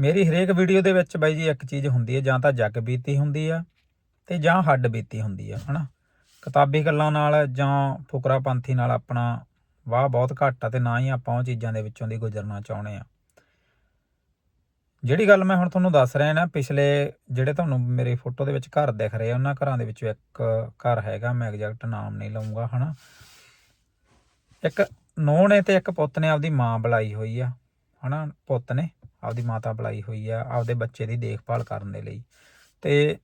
ਮੇਰੀ ਹਰੇਕ ਵੀਡੀਓ ਦੇ ਵਿੱਚ ਬਾਈ ਜੀ ਇੱਕ ਚੀਜ਼ ਹੁੰਦੀ ਹੈ, ਜਾਂ ਤਾਂ ਜੱਗ ਬੀਤੀ ਹੁੰਦੀ ਆ ਤੇ ਜਾਂ ਹੱਡ ਬੀਤੀ ਹੁੰਦੀ ਆ, ਹਨਾ? ਕਿਤਾਬੀ ਗੱਲਾਂ ਨਾਲ ਜਾਂ ਫੁਕਰਾਪੰਥੀ ਨਾਲ ਆਪਣਾ ਵਾਹ ਬਹੁਤ ਘੱਟ ਆ ਤੇ ਨਾ ਹੀ ਆਪਾਂ ਉਹ ਚੀਜ਼ਾਂ ਦੇ ਵਿੱਚੋਂ ਦੀ ਗੁਜ਼ਰਨਾ ਚਾਹੁੰਦੇ ਆ। ਜਿਹੜੀ ਗੱਲ ਮੈਂ ਹੁਣ ਤੁਹਾਨੂੰ ਦੱਸ ਰਿਹਾ ਨਾ, ਪਿਛਲੇ ਜਿਹੜੇ ਤੁਹਾਨੂੰ ਮੇਰੇ ਫੋਟੋ ਦੇ ਵਿੱਚ ਘਰ ਦਿਖ ਰਹੇ ਆ, ਉਹਨਾਂ ਘਰਾਂ ਦੇ ਵਿੱਚੋਂ ਇੱਕ ਘਰ ਹੈਗਾ, ਮੈਂ ਐਗਜ਼ੈਕਟ ਨਾਮ ਨਹੀਂ ਲਵਾਂਗਾ ਹਨਾ? ਇੱਕ ਨੂੰਹ ਨੇ ਤੇ ਇੱਕ ਪੁੱਤ ਨੇ ਆਪਦੀ ਮਾਂ ਬੁਲਾਈ ਹੋਈ ਆ। ਹਨਾ, ਪੁੱਤ ਨੇ ਆਪਦੀ ਮਾਤਾ ਬੁਲਾਈ ਹੋਈ ਆ, ਆਪਦੇ ਬੱਚੇ ਦੀ ਦੇਖਭਾਲ ਕਰਨ ਦੇ ਲਈ। ਤੇ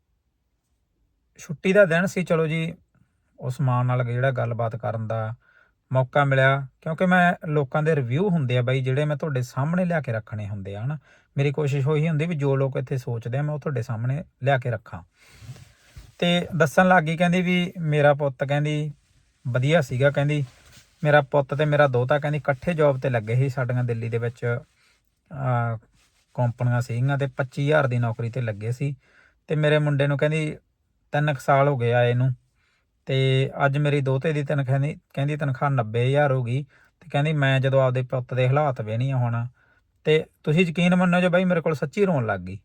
ਛੁੱਟੀ ਦਾ ਦਿਨ ਸੀ, ਚਲੋ ਜੀ, ਉਸ ਮਾਂ ਨਾਲ ਜਿਹੜਾ ਗੱਲਬਾਤ ਕਰਨ ਦਾ ਮੌਕਾ ਮਿਲਿਆ, ਕਿਉਂਕਿ ਮੈਂ ਲੋਕਾਂ ਦੇ ਰਿਵਿਊ ਹੁੰਦੇ ਆ ਬਾਈ, ਜਿਹੜੇ ਮੈਂ ਤੁਹਾਡੇ ਸਾਹਮਣੇ ਲਿਆ ਕੇ ਰੱਖਣੇ ਹੁੰਦੇ ਆ, ਹਨਾ। ਮੇਰੀ ਕੋਸ਼ਿਸ਼ ਹੋਈ ਹੁੰਦੀ ਵੀ ਜੋ ਲੋਕ ਇੱਥੇ ਸੋਚਦੇ ਆ, ਮੈਂ ਉਹ ਤੁਹਾਡੇ ਸਾਹਮਣੇ ਲਿਆ ਕੇ ਰੱਖਾਂ। ਤੇ ਦੱਸਣ ਲੱਗੀ ਕਹਿੰਦੀ ਵੀ ਮੇਰਾ ਪੁੱਤ ਕਹਿੰਦੀ ਵਧੀਆ ਸੀਗਾ, ਕਹਿੰਦੀ ਮੇਰਾ ਪੁੱਤ ਤੇ ਮੇਰਾ ਦੋਤਾ ਕਹਿੰਦੀ ਇਕੱਠੇ ਜੌਬ ਤੇ ਲੱਗੇ ਸੀ ਸਾਡੀਆਂ ਦਿੱਲੀ ਦੇ ਵਿੱਚ ਕੰਪਨੀਆਂ ਸੀਗੀਆਂ ਤੇ 25000 ਦੀ ਨੌਕਰੀ ਤੇ ਲੱਗੇ ਸੀ। ਤੇ ਮੇਰੇ ਮੁੰਡੇ ਨੂੰ ਕਹਿੰਦੀ ਤਿੰਨ ਕੁ ਸਾਲ ਹੋ ਗਏ ਆ ਇਹਨੂੰ। ਤੇ ਅੱਜ ਮੇਰੀ ਦੋਤੇ ਦੀ ਤਨਖਾਹ ਦੀ ਕਹਿੰਦੀ ਤਨਖਾਹ 90000 ਹੋ ਗਈ। ਤੇ ਕਹਿੰਦੀ ਮੈਂ ਜਦੋਂ ਆਪਦੇ ਪੁੱਤ ਦੇ ਹਾਲਾਤ ਵੇਣੀ ਆ ਹੁਣ, ਤੇ ਤੁਸੀਂ ਯਕੀਨ ਮੰਨੋ ਜੇ ਬਾਈ ਮੇਰੇ ਕੋਲ ਸੱਚੀ ਰੋਣ ਲੱਗ ਗਈ।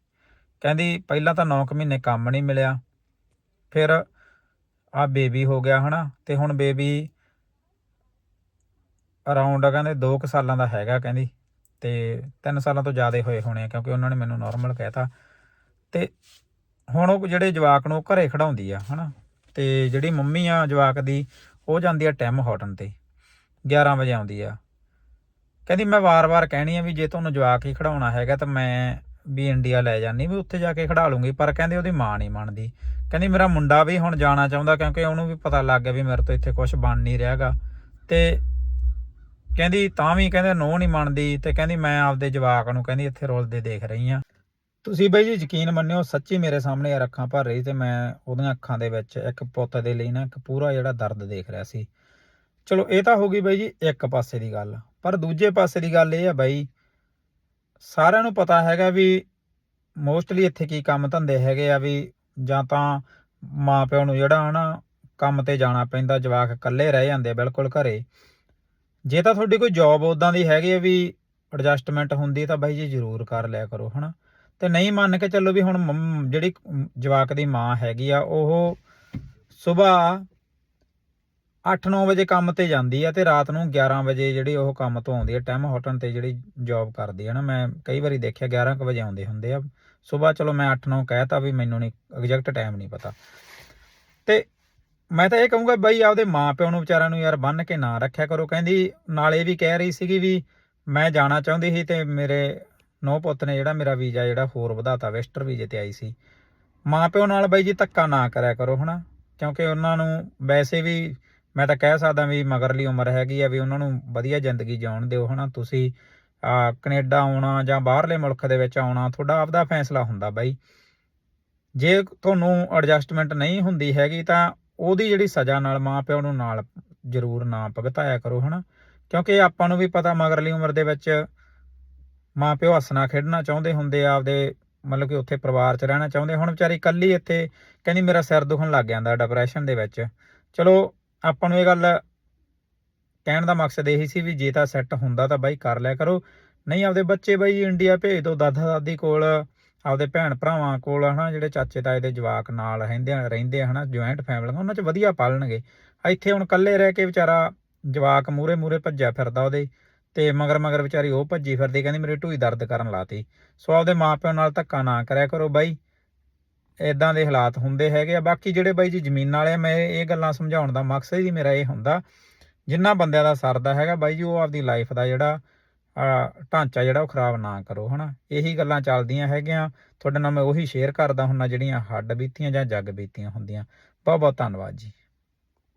ਕਹਿੰਦੀ ਪਹਿਲਾਂ ਤਾਂ 9 ਮਹੀਨੇ ਕੰਮ ਨਹੀਂ ਮਿਲਿਆ। ਫਿਰ ਆ ਬੇਬੀ ਹੋ ਗਿਆ ਹਨਾ, ਤੇ ਹੁਣ ਬੇਬੀ ਅਰਾਊਂਡ ਕਹਿੰਦੇ 2 ਕੁ ਸਾਲਾਂ ਦਾ ਹੈਗਾ ਕਹਿੰਦੀ, ਤੇ 3 ਸਾਲਾਂ ਤੋਂ ਜ਼ਿਆਦਾ ਹੋਏ ਹੋਣੇ ਆ, ਕਿਉਂਕਿ ਉਹਨਾਂ ਨੇ ਮੈਨੂੰ ਨਾਰਮਲ ਕਹਿਤਾ ਤੇ। ਹੁਣ ਉਹ ਜਿਹੜੇ ਜਵਾਕ ਨੂੰ ਉਹ ਘਰੇ ਖੜਾਉਂਦੀ ਆ, ਹਨਾ? ਤੇ ਜਿਹੜੀ ਮੰਮੀ ਆ ਜਵਾਕ ਦੀ, ਉਹ ਜਾਂਦੀ ਆ ਟੈਮ ਹੌਟਨ ਤੇ 11 ਵਜੇ ਆਉਂਦੀ ਆ। ਕਹਿੰਦੀ ਮੈਂ ਵਾਰ-ਵਾਰ ਕਹਿਣੀ ਆ ਵੀ ਜੇ ਤੁਹਾਨੂੰ ਜਵਾਕ ਹੀ ਖੜਾਉਣਾ ਹੈਗਾ ਤਾਂ ਮੈਂ ਵੀ ਇੰਡੀਆ ਲੈ ਜਾਨੀ ਵੀ ਉੱਥੇ ਜਾ ਕੇ ਖੜਾ ਲੂੰਗੀ, ਪਰ ਕਹਿੰਦੇ ਉਹਦੀ ਮਾਂ ਨਹੀਂ ਮੰਨਦੀ। ਕਹਿੰਦੀ ਮੇਰਾ ਮੁੰਡਾ ਵੀ ਹੁਣ ਜਾਣਾ ਚਾਹੁੰਦਾ, ਕਿਉਂਕਿ ਉਹਨੂੰ ਵੀ ਪਤਾ ਲੱਗ ਗਿਆ ਵੀ ਮੇਰੇ ਤੋਂ ਇੱਥੇ ਕੁਝ ਬਣ ਨਹੀਂ ਰਿਹਾਗਾ। ਤੇ ਕਹਿੰਦੀ ਤਾਂ ਵੀ ਕਹਿੰਦੇ ਨੋ ਨਹੀਂ ਮੰਨਦੀ ਤੇ ਕਹਿੰਦੀ ਮੈਂ ਆਪਦੇ ਜਵਾਕ ਨੂੰ ਕਹਿੰਦੀ ਇੱਥੇ ਰੋਲਦੇ ਦੇਖ ਰਹੀ ਆ ਤੁਸੀਂ ਬਈ ਜੀ ਯਕੀਨ ਮੰਨਿਓ, ਸੱਚੀ ਮੇਰੇ ਸਾਹਮਣੇ ਯਾਰ ਅੱਖਾਂ ਭਰ ਰਹੀ ਤੇ ਮੈਂ ਉਹਦੀਆਂ ਅੱਖਾਂ ਦੇ ਵਿੱਚ ਇੱਕ ਪੁੱਤ ਦੇ ਲਈ ਨਾ ਇੱਕ ਪੂਰਾ ਜਿਹੜਾ ਦਰਦ ਦੇਖ ਰਿਹਾ ਸੀ। ਚਲੋ ਇਹ ਤਾਂ ਹੋ ਗਈ ਬਈ ਜੀ ਇੱਕ ਪਾਸੇ ਦੀ ਗੱਲ, ਪਰ ਦੂਜੇ ਪਾਸੇ ਦੀ ਗੱਲ ਇਹ ਆ ਬਈ, ਸਾਰਿਆਂ ਨੂੰ ਪਤਾ ਹੈਗਾ ਵੀ ਮੋਸਟਲੀ ਇੱਥੇ ਕੀ ਕੰਮ ਧੰਦੇ ਹੈਗੇ ਆ ਵੀ ਜਾਂ ਤਾਂ ਮਾਂ ਪਿਓ ਨੂੰ ਜਿਹੜਾ ਹਨਾ ਕੰਮ ਤੇ ਜਾਣਾ ਪੈਂਦਾ, ਜਵਾਕ ਇਕੱਲੇ ਰਹਿ ਜਾਂਦੇ ਬਿਲਕੁਲ ਘਰੇ। ਜੇ ਤਾਂ ਤੁਹਾਡੀ ਕੋਈ ਜੌਬ ਉਦਾਂ ਦੀ ਹੈਗੀ ਆ ਵੀ ਐਡਜਸਟਮੈਂਟ ਹੁੰਦੀ ਤਾਂ ਬਾਈ ਜੀ ਜ਼ਰੂਰ ਕਰ ਲਿਆ ਕਰੋ, ਹਨਾ? ਤੇ ਨਹੀਂ ਮੰਨ ਕੇ ਚੱਲੋ ਵੀ ਹੁਣ ਜਿਹੜੀ ਜਵਾਕ ਦੀ ਮਾਂ ਹੈਗੀ ਆ, ਉਹ ਸਵੇਰ 8-9 ਵਜੇ ਕੰਮ ਤੇ ਜਾਂਦੀ ਆ ਤੇ ਰਾਤ ਨੂੰ 11 ਵਜੇ ਜਿਹੜੀ ਉਹ ਕੰਮ ਤੋਂ ਆਉਂਦੀ ਆ, ਟਾਈਮ ਹੋਟਨ ਤੇ ਜਿਹੜੀ ਜੌਬ ਕਰਦੀ ਆ ਨਾ, ਮੈਂ ਕਈ ਵਾਰੀ ਦੇਖਿਆ 11 ਕੁ ਵਜੇ ਆਉਂਦੇ ਹੁੰਦੇ ਆ। ਸਵੇਰ ਚਲੋ ਮੈਂ 8-9 ਕਹਿਤਾ ਵੀ ਮੈਨੂੰ ਨਹੀਂ ਐਗਜ਼ੈਕਟ ਟਾਈਮ ਨਹੀਂ ਪਤਾ। ਤੇ ਮੈਂ ਤਾਂ ਇਹ ਕਹੂੰਗਾ ਬਾਈ ਆਪਦੇ ਮਾਪਿਆਂ ਨੂੰ ਵਿਚਾਰਿਆਂ ਨੂੰ ਯਾਰ ਬੰਨ ਕੇ ਨਾ ਰੱਖਿਆ ਕਰੋ। ਕਹਿੰਦੀ, ਨਾਲ ਇਹ ਵੀ ਕਹਿ ਰਹੀ ਸੀਗੀ ਵੀ ਮੈਂ ਜਾਣਾ ਚਾਹੁੰਦੀ ਸੀ ਤੇ ਮੇਰੇ ਨੋ ਪੁੱਤ ਨੇ ਜਿਹੜਾ ਮੇਰਾ ਵੀਜ਼ਾ ਜਿਹੜਾ ਹੋਰ ਵਧਾਤਾ, ਵੈਸਟਰ ਵੀਜ਼ੇ ਤੇ ਆਈ ਸੀ। ਮਾਪਿਓ ਨਾਲ ਬਾਈ ਜੀ ਧੱਕਾ ਨਾ ਕਰਿਆ ਕਰੋ ਹਨਾ। ਕਿਉਂਕਿ ਉਹਨਾਂ ਨੂੰ ਵੈਸੇ ਵੀ ਮੈਂ ਤਾਂ ਕਹਿ ਸਕਦਾ ਵੀ ਮਗਰਲੀ ਉਮਰ ਹੈਗੀ ਆ ਵੀ ਉਹਨਾਂ ਨੂੰ ਵਧੀਆ ਜ਼ਿੰਦਗੀ ਜਿਉਣ ਦਿਓ ਹਨਾ। ਤੁਸੀਂ, ਆ, ਕੈਨੇਡਾ ਆਉਣਾ ਜਾਂ ਬਾਹਰਲੇ ਮੁਲਕ ਦੇ ਵਿੱਚ ਆਉਣਾ, ਤੁਹਾਡਾ ਆਪਦਾ ਫੈਸਲਾ ਹੁੰਦਾ ਬਾਈ। ਜੇ ਤੁਹਾਨੂੰ ਐਡਜਸਟਮੈਂਟ ਨਹੀਂ ਹੁੰਦੀ ਹੈਗੀ ਤਾਂ ਉਹਦੀ ਜਿਹੜੀ ਸਜ਼ਾ ਨਾਲ ਮਾਂ ਪਿਓ ਨੂੰ ਨਾਲ ਜ਼ਰੂਰ ਨਾ ਭਗਤਾਇਆ ਕਰੋ, ਹਨਾ? ਕਿਉਂਕਿ ਆਪਾਂ ਨੂੰ ਵੀ ਪਤਾ ਮਗਰਲੀ ਉਮਰ ਦੇ ਵਿੱਚ ਮਾਂ ਪਿਓ ਹੱਸਣਾ ਖੇਡਣਾ ਚਾਹੁੰਦੇ ਹੁੰਦੇ ਆ, ਆਪਦੇ ਮਤਲਬ ਕਿ ਉੱਥੇ ਪਰਿਵਾਰ 'ਚ ਰਹਿਣਾ ਚਾਹੁੰਦੇ ਹੁਣ ਵਿਚਾਰੀ ਇਕੱਲੀ ਇੱਥੇ ਕਹਿੰਦੀ ਮੇਰਾ ਸਿਰ ਦੁਖਣ ਲੱਗ ਜਾਂਦਾ ਡਿਪਰੈਸ਼ਨ ਦੇ ਵਿੱਚ। ਚਲੋ, ਆਪਾਂ ਨੂੰ ਇਹ ਗੱਲ ਕਹਿਣ ਦਾ ਮਕਸਦ ਇਹੀ ਸੀ ਵੀ ਜੇ ਤਾਂ ਸੈੱਟ ਹੁੰਦਾ ਤਾਂ ਬਾਈ ਕਰ ਲਿਆ ਕਰੋ। ਨਹੀਂ, ਆਪਦੇ ਬੱਚੇ ਬਾਈ ਇੰਡੀਆ ਭੇਜ ਦਿਓ ਦਾਦਾ ਦਾਦੀ ਕੋਲ ਆਪਦੇ ਭੈਣ ਭਰਾਵਾਂ ਕੋਲ ਹਨਾ ਜਿਹੜੇ ਚਾਚੇ ਤਾਏ ਦੇ ਜਵਾਕ ਨਾਲ ਰਹਿੰਦੇ ਰਹਿੰਦੇ ਆ ਹਨਾ ਜੁਆਇੰਟ ਫੈਮਲੀਆਂ ਉਹਨਾਂ 'ਚ ਵਧੀਆ ਪਾਲਣਗੇ। ਇੱਥੇ ਹੁਣ ਇਕੱਲੇ ਰਹਿ ਕੇ ਵਿਚਾਰਾ ਜਵਾਕ ਮੂਰੇ ਮੂਰੇ ਭੱਜਿਆ ਫਿਰਦਾ ਉਹਦੇ ਤੇ ਮਗਰ ਮਗਰ ਵਿਚਾਰੀ ਉਹ ਭੱਜੀ ਫਿਰਦੀ ਕਹਿੰਦੀ ਮੇਰੇ ਢੂਈ ਦਰਦ ਕਰਨ ਲਾਤੀ ਸੋ ਆਪਦੇ ਮਾਪਿਆਂ ਨਾਲ ਧੱਕਾ ਨਾ ਕਰਿਆ ਕਰੋ ਬਾਈ। ਇਦਾਂ ਦੇ ਹਾਲਾਤ ਹੁੰਦੇ ਹੈਗੇ ਆ। ਬਾਕੀ ਜਿਹੜੇ ਬਾਈ ਜੀ ਜ਼ਮੀਨ ਵਾਲੇ ਆ, ਮੈਂ ਇਹ ਗੱਲਾਂ ਸਮਝਾਉਣ ਦਾ ਮਕਸਦ ਹੀ ਮੇਰਾ ਇਹ ਹੁੰਦਾ। ਜਿੰਨਾ ਬੰਦਿਆਂ ਦਾ ਸਰਦਾ ਹੈਗਾ ਬਾਈ ਜੀ ਉਹ ਆਪਦੀ ਲਾਈਫ ਦਾ ਜਿਹੜਾ ਢਾਂਚਾ ਜਿਹੜਾ ਉਹ ਖਰਾਬ ਨਾ ਕਰੋ, ਹਨਾ? ਇਹੀ ਗੱਲਾਂ ਚੱਲਦੀਆਂ ਹੈਗੀਆਂ। ਤੁਹਾਡੇ ਨਾਲ ਮੈਂ ਉਹੀ ਸ਼ੇਅਰ ਕਰਦਾ ਹੁੰਨਾ ਜਿਹੜੀਆਂ ਹੱਡ ਬੀਤੀਆਂ ਜਾਂ ਜੱਗ ਬੀਤੀਆਂ ਹੁੰਦੀਆਂ। ਬਹੁਤ ਬਹੁਤ ਧੰਨਵਾਦ ਜੀ।